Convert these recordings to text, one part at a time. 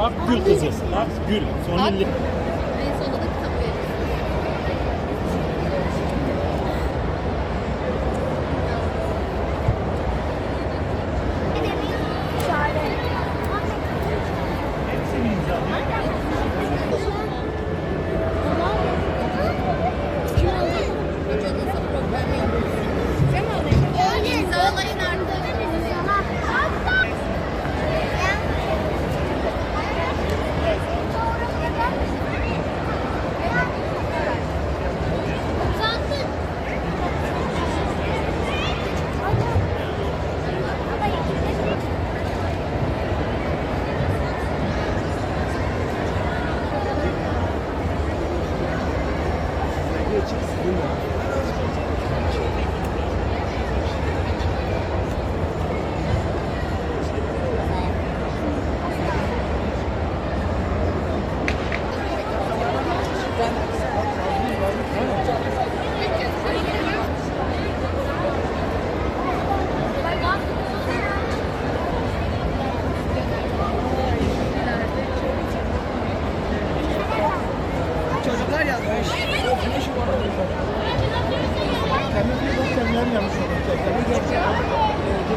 Akgül kızı. Akgül. Sonra Ak- De kendileri yanlış olacak.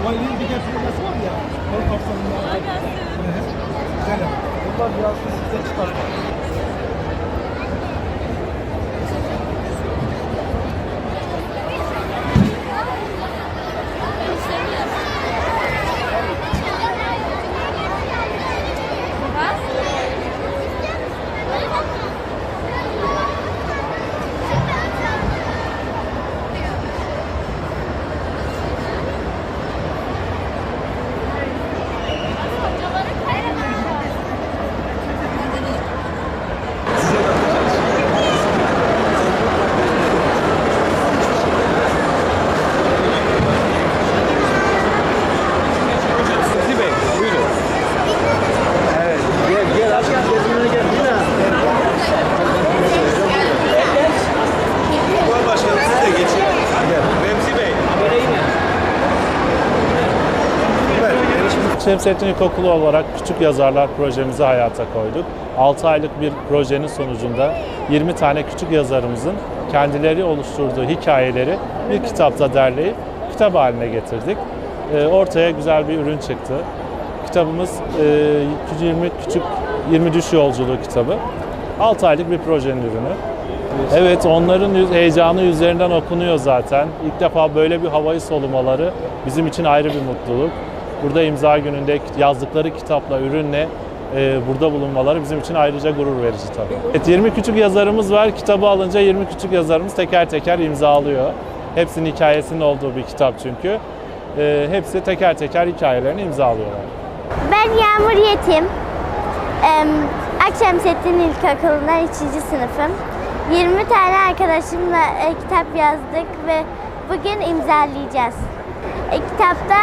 Valinin bir getirmesi var ya. O kapsamında. Hı. Güzel. Bunlar biraz da size çıkartmak. Şemsettin İlkokulu olarak Küçük Yazarlar projemizi hayata koyduk. 6 aylık bir projenin sonucunda 20 tane küçük yazarımızın kendileri oluşturduğu hikayeleri bir kitapta derleyip kitap haline getirdik. Ee, Ortaya güzel bir ürün çıktı. Kitabımız e, 20 küçük 20 düş yolculuğu kitabı. 6 aylık bir projenin ürünü. Evet onların heyecanı yüzlerinden okunuyor zaten. İlk defa böyle bir havayı solumaları bizim için ayrı bir mutluluk. Burada imza gününde yazdıkları kitapla, ürünle e, burada bulunmaları bizim için ayrıca gurur verici tabii. Evet, 20 küçük yazarımız var. Kitabı alınca 20 küçük yazarımız teker teker imzalıyor. Hepsinin hikayesinin olduğu bir kitap çünkü. E, hepsi teker teker hikayelerini imzalıyorlar. Ben Yağmur Yetim. Em, Akşemsettin İlkokulu'ndan 3. sınıfım. 20 tane arkadaşımla e, kitap yazdık ve bugün imzalayacağız. Kitapta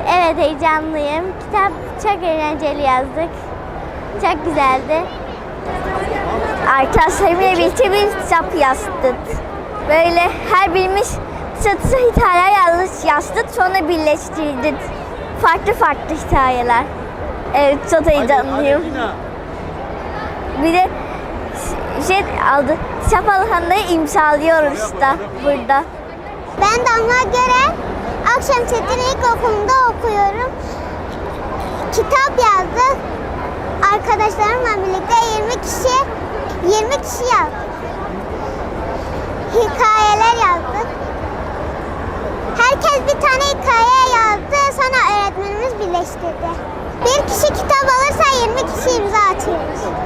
evet heyecanlıyım. Kitap çok eğlenceli yazdık. Çok güzeldi. Arkadaşlarımla birlikte bir kitap yazdık. Böyle her birimiz satır hikaye yanlış yazdık sonra birleştirdik. Farklı farklı hikayeler. Evet çok heyecanlıyım. Bir de şey aldı. Şapalıhan'da imzalıyoruz işte burada. Ben Damla Göre Akşemsettin İlkokulu'nda okuyorum. Kitap yazdık. Arkadaşlarımla birlikte 20 kişi 20 kişi yazdık. Hikayeler yazdık. Herkes bir tane hikaye yazdı. Sonra öğretmenimiz birleştirdi. Bir kişi kitap alırsa 20 kişi imza atıyoruz.